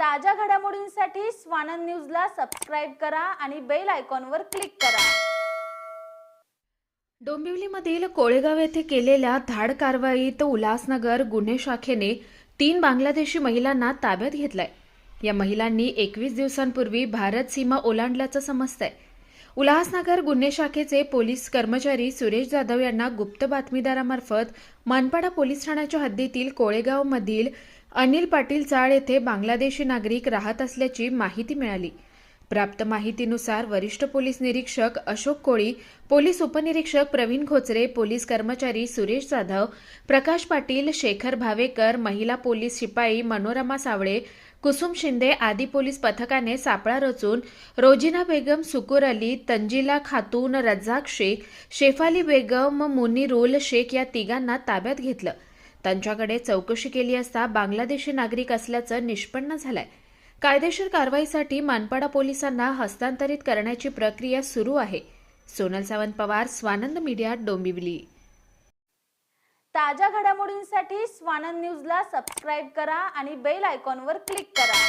ताज्या घडामोडींसाठी स्वानंद न्यूजला सबस्क्राईब करा आणि बेल आयकॉनवर क्लिक करा. डोंबिवलीमधील कोळेगाव येथे केलेल्या धाड कारवाईत उल्हासनगर गुन्हे शाखेने तीन बांगलादेशी महिलांना ताब्यात घेतलाय. या महिलांनी एकवीस दिवसांपूर्वी भारत सीमा ओलांडल्याचं समजतंय. उल्हासनगर गुन्हे शाखेचे पोलीस कर्मचारी सुरेश जाधव यांना गुप्त बातमीदारामार्फत मानपाडा पोलीस ठाण्याच्या हद्दीतील कोळेगावमधील अनिल पाटील चाळ येथे बांगलादेशी नागरिक राहत असल्याची माहिती मिळाली. प्राप्त माहितीनुसार वरिष्ठ पोलीस निरीक्षक अशोक कोळी पोलीस उपनिरीक्षक प्रवीण खोचरे पोलीस कर्मचारी सुरेश जाधव प्रकाश पाटील शेखर भावेकर महिला पोलीस शिपाई मनोरमा सावळे कुसुम शिंदे आदी पोलीस पथकाने सापळा रचून रोजिना बेगम सुकुर अली तंजिला खातून रज्जाक शेख शेफाली बेगम मुनीरुल शेख या तिघांना ताब्यात घेतलं. त्यांच्याकडे चौकशी केली असता बांगलादेशी नागरिक असल्याचं निष्पन्न झालंय. कायदेशीर कारवाईसाठी मानपाडा पोलिसांना हस्तांतरित करण्याची प्रक्रिया सुरू आहे. सोनल सावंत पवार स्वानंद मीडिया डोंबिवली. ताज्या घडामोडींसाठी स्वानंद न्यूजला सबस्क्राईब करा आणि बेल आयकॉनवर क्लिक करा.